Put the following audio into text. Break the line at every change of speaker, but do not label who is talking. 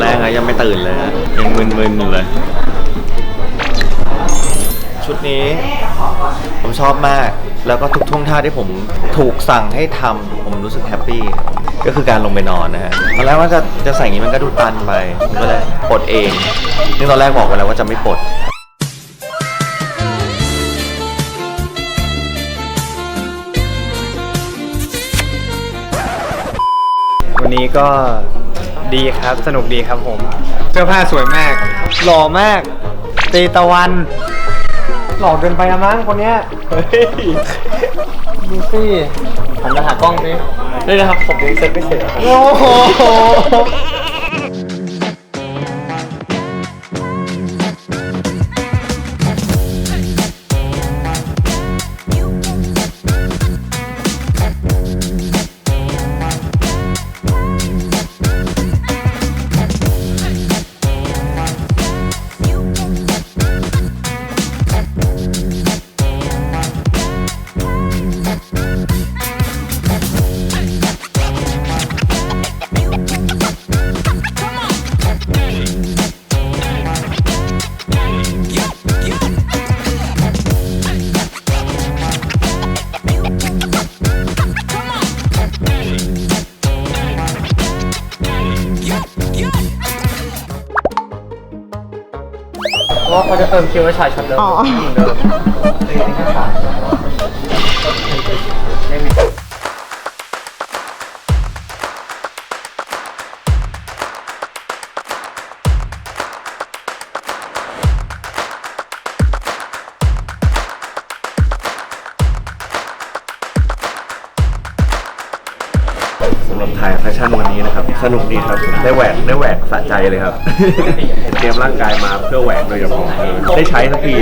แรกอะยังไม่ตื่นเลยฮะยังมึนๆอยู่เลย ชุดนี้ ผมชอบมาก แล้วก็ทุกท่วงท่าที่ผมถูกสั่งให้ทำผมรู้สึกแฮปปี้ ก็คือการลงไปนอนนะฮะตอนแรกว่าจะจะใส่อย่างนี้มันก็ดูตันไปผมก็เลยปลดเองซึ่งตอนแรกบอกไปแล้วว่าจะไม่ปลด
วันนี้ก็ ดีครับ สนุกดีครับผม เสื้อผ้าสวยมาก หล่อมากตีตะวัน หล่อเกินไปนะมั้งคนเนี้ยเฮ้ยดูสิหันมาหากล้องสินี่นะครับผมยังเซ็ตไม่เสร็จโอ้โห เพราะว่าเขาจะเติมคิวไว้ฉายช็อตเดิม
อ๋อ
เหมือนเดิมนี่แค่
สำหรับถ่ายแฟชั่นวันนี้นะครับ สนุกดีครับได้แหวกได้แหวกสะใจเลยครับ เตรียมร่างกายมาเพื่อแหวกโดยเฉพาะได้ใช้สักที